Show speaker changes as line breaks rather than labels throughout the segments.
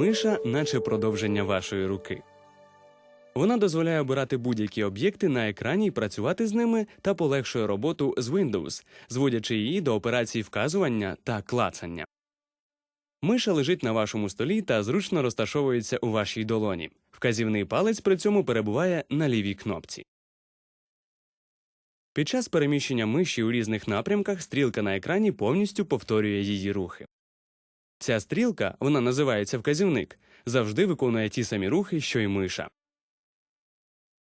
Миша, наче продовження вашої руки. Вона дозволяє обирати будь-які об'єкти на екрані і працювати з ними та полегшує роботу з Windows, зводячи її до операцій вказування та клацання. Миша лежить на вашому столі та зручно розташовується у вашій долоні. Вказівний палець при цьому перебуває на лівій кнопці. Під час переміщення миші у різних напрямках стрілка на екрані повністю повторює її рухи. Ця стрілка, вона називається вказівник, завжди виконує ті самі рухи, що й миша.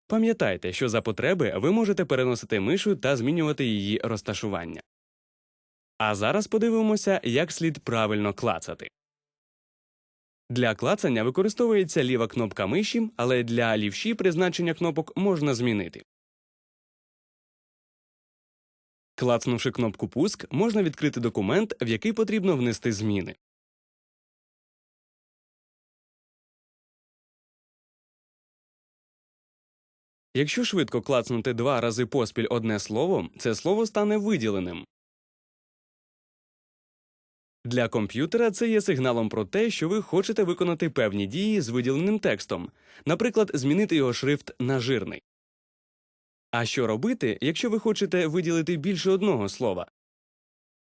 Пам'ятайте, що за потреби ви можете переносити мишу та змінювати її розташування. А зараз подивимося, як слід правильно клацати. Для клацання використовується ліва кнопка миші, але для лівші призначення кнопок можна змінити. Клацнувши кнопку Пуск, можна відкрити документ, в який потрібно внести зміни. Якщо швидко клацнути два рази поспіль одне слово, це слово стане виділеним. Для комп'ютера це є сигналом про те, що ви хочете виконати певні дії з виділеним текстом, наприклад, змінити його шрифт на жирний. А що робити, якщо ви хочете виділити більше одного слова?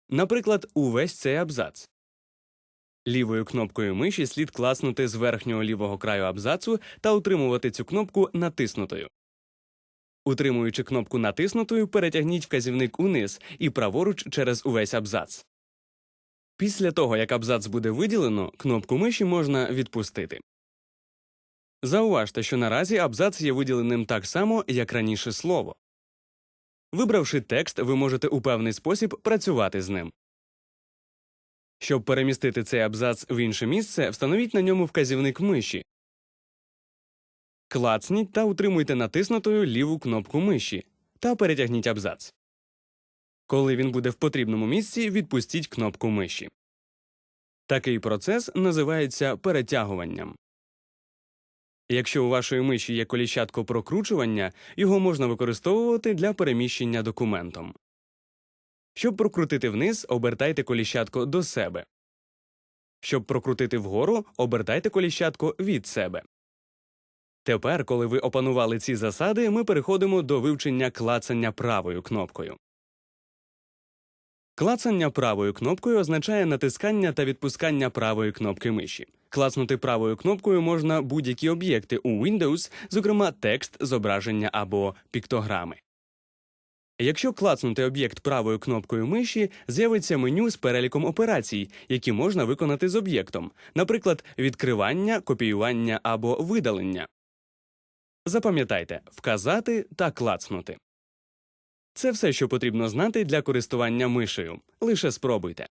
Наприклад, увесь цей абзац. Лівою кнопкою миші слід класнути з верхнього лівого краю абзацу та утримувати цю кнопку натиснутою. Утримуючи кнопку натиснутою, перетягніть вказівник униз і праворуч через увесь абзац. Після того, як абзац буде виділено, кнопку миші можна відпустити. Зауважте, що наразі абзац є виділеним так само, як раніше слово. Вибравши текст, ви можете у певний спосіб працювати з ним. Щоб перемістити цей абзац в інше місце, встановіть на ньому вказівник миші. Клацніть та утримуйте натиснутою ліву кнопку миші та перетягніть абзац. Коли він буде в потрібному місці, відпустіть кнопку миші. Такий процес називається перетягуванням. Якщо у вашої миші є коліщатко прокручування, його можна використовувати для переміщення документом. Щоб прокрутити вниз, обертайте коліщатко до себе. Щоб прокрутити вгору, обертайте коліщатко від себе. Тепер, коли ви опанували ці засади, ми переходимо до вивчення клацання правою кнопкою. Клацання правою кнопкою означає натискання та відпускання правої кнопки миші. Клацнути правою кнопкою можна будь-які об'єкти у Windows, зокрема текст, зображення або піктограми. Якщо клацнути об'єкт правою кнопкою миші, з'явиться меню з переліком операцій, які можна виконати з об'єктом, наприклад, відкривання, копіювання або видалення. Запам'ятайте вказати та клацнути. Це все, що потрібно знати для користування мишею. Лише спробуйте.